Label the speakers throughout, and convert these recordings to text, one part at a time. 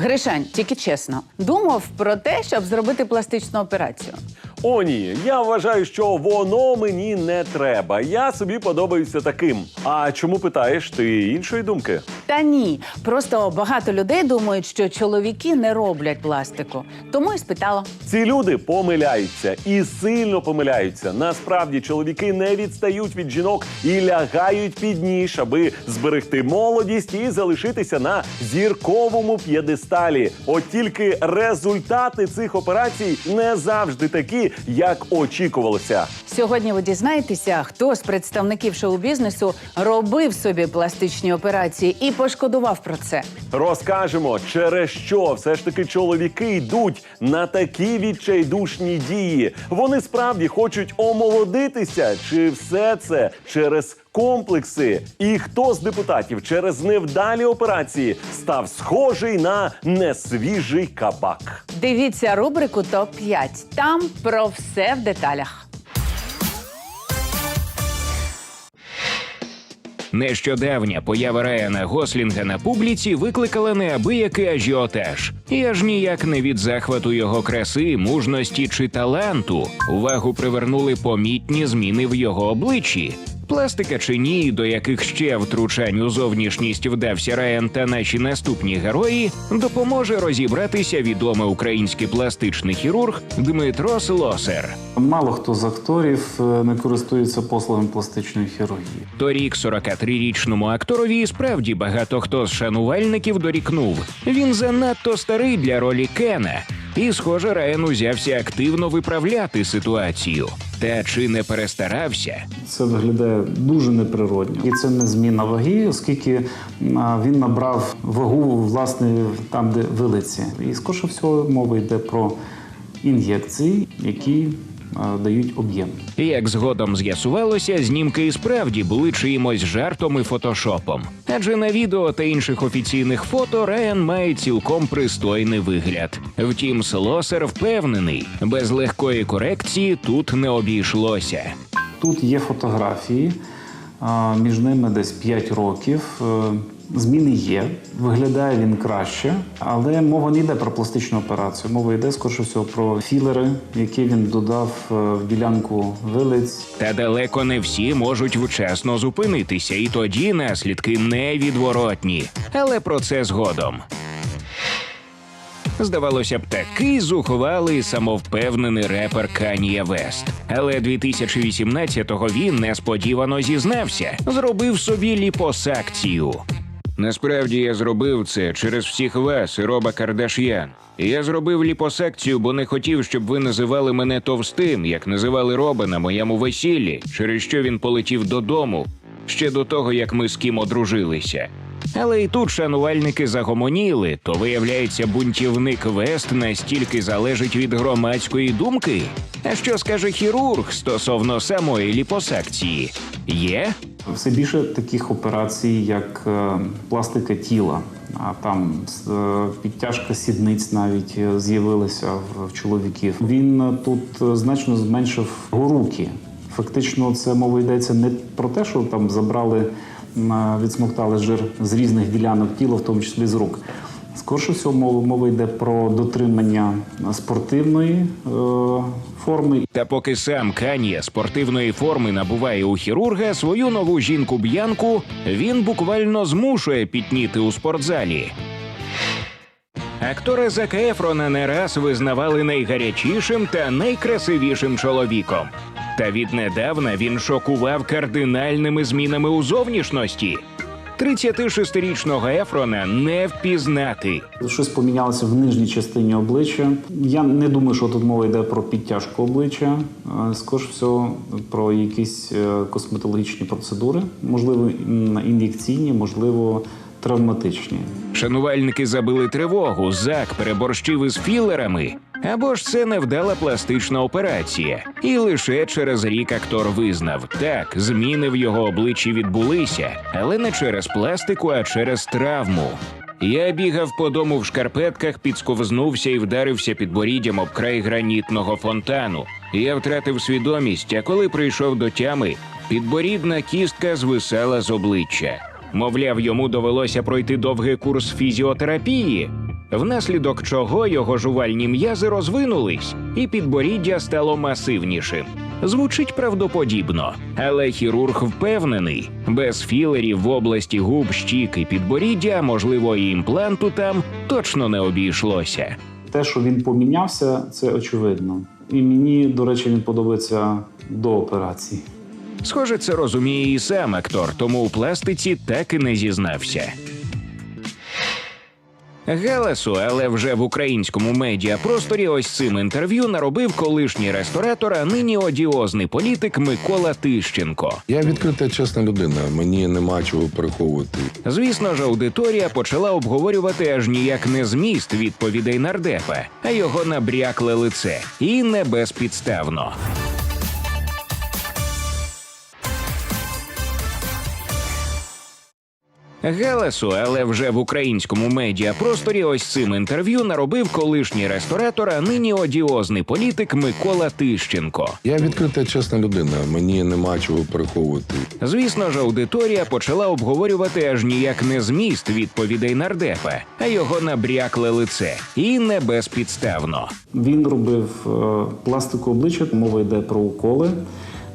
Speaker 1: Гришань, тільки чесно, думав про те, щоб зробити пластичну операцію.
Speaker 2: О, ні, я вважаю, що воно мені не треба. Я собі подобаюся таким. А чому питаєш? Ти іншої думки?
Speaker 1: Та ні, просто багато людей думають, що чоловіки не роблять пластику. Тому і спитала.
Speaker 2: Ці люди помиляються і сильно помиляються. Насправді чоловіки не відстають від жінок і лягають під ніж, аби зберегти молодість і залишитися на зірковому п'єдесталі. От тільки результати цих операцій не завжди такі, як очікувалося.
Speaker 1: Сьогодні ви дізнаєтеся, хто з представників шоу-бізнесу робив собі пластичні операції і пошкодував про це.
Speaker 2: Розкажемо, через що все ж таки чоловіки йдуть на такі відчайдушні дії. Вони справді хочуть омолодитися, чи все це через комплекси? І хто з депутатів через невдалі операції став схожий на несвіжий кабак?
Speaker 1: Дивіться рубрику топ 5 Там про все в деталях.
Speaker 3: Нещодавня поява Райана Гослінга на публіці викликала неабиякий ажіотаж. І аж ніяк не від захвату його краси, мужності чи таланту. Увагу привернули помітні зміни в його обличчі. Пластика чи ні, до яких ще втручань у зовнішність вдався Райан та наші наступні герої, допоможе розібратися відомий український пластичний хірург Дмитро Слосер.
Speaker 4: Мало хто з акторів е, не користується послугами пластичної хірургії.
Speaker 3: Торік 43-річному акторові справді багато хто з шанувальників дорікнув. Він занадто старий для ролі Кена. І, схоже, Райан узявся активно виправляти ситуацію. Та чи не перестарався?
Speaker 4: Це виглядає дуже неприродно, і це не зміна ваги, оскільки він набрав вагу власне там, де вилиці. І скорше всього мова йде про ін'єкції, які дають об'єм.
Speaker 3: Як згодом з'ясувалося, знімки і справді були чиїмось жартом і фотошопом. Адже на відео та інших офіційних фото Райан має цілком пристойний вигляд. Втім, Слосер впевнений, без легкої корекції тут не обійшлося.
Speaker 4: Тут є фотографії, між ними десь 5 років. Зміни є, виглядає він краще, але мова не йде про пластичну операцію. Мова йде скорше всього про філери, які він додав е, в ділянку вилиць.
Speaker 3: Та далеко не всі можуть вчасно зупинитися, і тоді наслідки невідворотні. Але про це згодом. Здавалося б, такий зухвалий самовпевнений репер Канія Вест. Але 2018-го він несподівано зізнався, зробив собі ліпосакцію. Насправді я зробив це через всіх вас Роба Кардаш'ян. Я зробив ліпосекцію, бо не хотів, щоб ви називали мене товстим, як називали Роба на моєму весіллі, через що він полетів додому ще до того, як ми з ким одружилися. Але і тут шанувальники загомоніли, то виявляється, бунтівник Вест настільки залежить від громадської думки. А що скаже хірург стосовно самої ліпосакції? Є?
Speaker 4: Все більше таких операцій, як е, пластика тіла, а там е, підтяжка сідниць навіть е, з'явилася в, чоловіків. Він е, тут е, значно зменшив руки. Фактично, це мова йдеться не про те, що там забрали, е, відсмоктали жир з різних ділянок тіла, в тому числі з рук. Скорше всього, мова, мова йде про дотримання спортивної е, форми
Speaker 3: Та поки сам Кан'є спортивної форми набуває у хірурга свою нову жінку Б'янку, він буквально змушує пітніти у спортзалі. Актора Зака Ефрона не раз визнавали найгарячішим та найкрасивішим чоловіком. Та віднедавна він шокував кардинальними змінами у зовнішності. 36-річного Ефрона не впізнати.
Speaker 4: Щось помінялося в нижній частині обличчя. Я не думаю, що тут мова йде про підтяжку обличчя, скоріш всього про якісь е, косметологічні процедури, можливо, ін'єкційні, можливо, травматичні.
Speaker 3: Шанувальники забили тривогу, зак переборщив із філерами. Або ж це невдала пластична операція, і лише через рік актор визнав, так зміни в його обличчі відбулися, але не через пластику, а через травму. Я бігав по дому в шкарпетках, підсковзнувся і вдарився підборіддям об край гранітного фонтану. Я втратив свідомість, а коли прийшов до тями, підборідна кістка звисала з обличчя. Мовляв, йому довелося пройти довгий курс фізіотерапії. внаслідок чого його жувальні м'язи розвинулись, і підборіддя стало масивнішим. Звучить правдоподібно, але хірург впевнений, без філерів в області губ, щік і підборіддя, можливо, і імпланту там точно не обійшлося.
Speaker 4: Те, що він помінявся, це очевидно. І мені, до речі, він подобається до операції.
Speaker 3: Схоже, це розуміє і сам актор, тому у пластиці так і не зізнався. Галасу, але вже в українському медіапросторі ось цим інтерв'ю наробив колишній ресторатор, а нині одіозний політик Микола Тищенко.
Speaker 5: Я відкрита чесна людина. Мені нема чого приховувати.
Speaker 3: Звісно ж, аудиторія почала обговорювати аж ніяк не зміст відповідей нардепа, а його набрякле лице, і не безпідставно. Галасу, але вже в українському медіапросторі ось цим інтерв'ю наробив колишній ресторатор, а нині одіозний політик Микола Тищенко.
Speaker 5: Я відкрита чесна людина. Мені нема чого приховувати.
Speaker 3: Звісно ж, аудиторія почала обговорювати аж ніяк не зміст відповідей нардепа, а його набрякле лице, і не безпідставно.
Speaker 4: Він робив е, пластику обличчя, мова йде про уколи.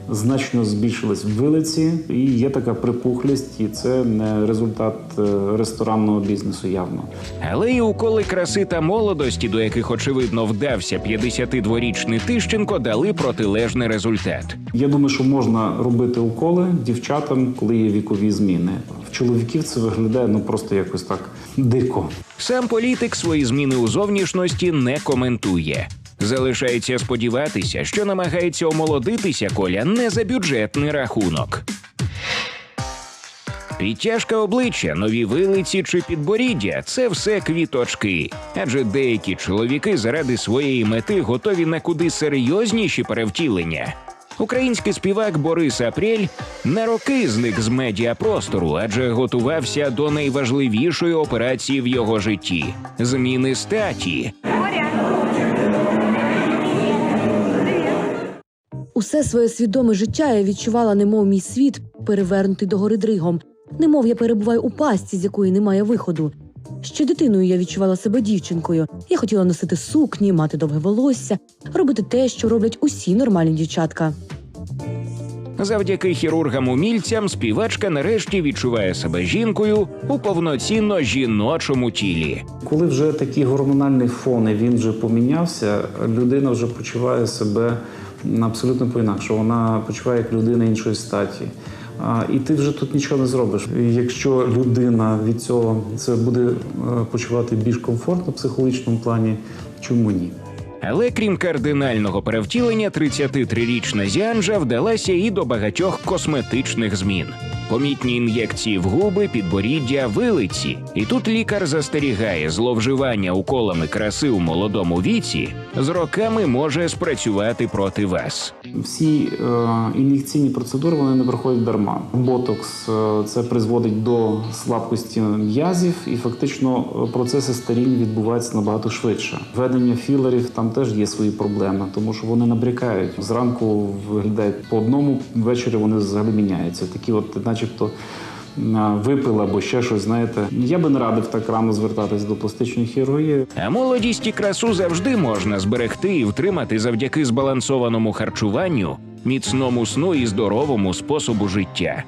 Speaker 4: Значно збільшились вилиці, і є така припухлість, і це не результат е, ресторанного бізнесу явно.
Speaker 3: Але і уколи краси та молодості, до яких очевидно вдався 52-річний Тищенко, дали протилежний результат.
Speaker 4: Я думаю, що можна робити уколи дівчатам, коли є вікові зміни. В чоловіків це виглядає ну просто якось так дико.
Speaker 3: Сам політик свої зміни у зовнішності не коментує. Залишається сподіватися, що намагається омолодитися Коля не за бюджетний рахунок. Підтяжка обличчя, нові вилиці чи підборіддя це все квіточки. Адже деякі чоловіки заради своєї мети готові на куди серйозніші перевтілення. Український співак Борис Апрель на роки зник з медіапростору, адже готувався до найважливішої операції в його житті зміни статі.
Speaker 6: Усе своє свідоме життя я відчувала, немов мій світ перевернутий догори дригом, немов я перебуваю у пастці, з якої немає виходу. Ще дитиною я відчувала себе дівчинкою. Я хотіла носити сукні, мати довге волосся, робити те, що роблять усі нормальні дівчатка.
Speaker 3: Завдяки хірургам-умільцям співачка нарешті відчуває себе жінкою у повноцінно жіночому тілі.
Speaker 4: Коли вже такі гормональні фони він вже помінявся, людина вже почуває себе абсолютно по-інакше. Вона почуває як людина іншої статі. І ти вже тут нічого не зробиш. Якщо людина від цього це буде е, почувати більш комфортно в психологічному плані, чому ні?
Speaker 3: Але крім кардинального перевтілення, 33-річна Зіанжа вдалася і до багатьох косметичних змін. Помітні ін'єкції в губи, підборіддя, вилиці. І тут лікар застерігає, зловживання уколами краси у молодому віці з роками може спрацювати проти вас.
Speaker 4: Всі е, ін'єкційні процедури вони не проходять дарма. Ботокс е, це призводить до слабкості м'язів, і фактично е, процеси старіння відбуваються набагато швидше. Введення філерів там теж є свої проблеми, тому що вони набрякають. Зранку виглядають по одному, ввечері вони взагалі міняються. Такі, от, начебто. випила або ще щось, знаєте. Я би не радив так рано звертатись до пластичної хірургії.
Speaker 3: А молодість і красу завжди можна зберегти і втримати завдяки збалансованому харчуванню, міцному сну і здоровому способу життя.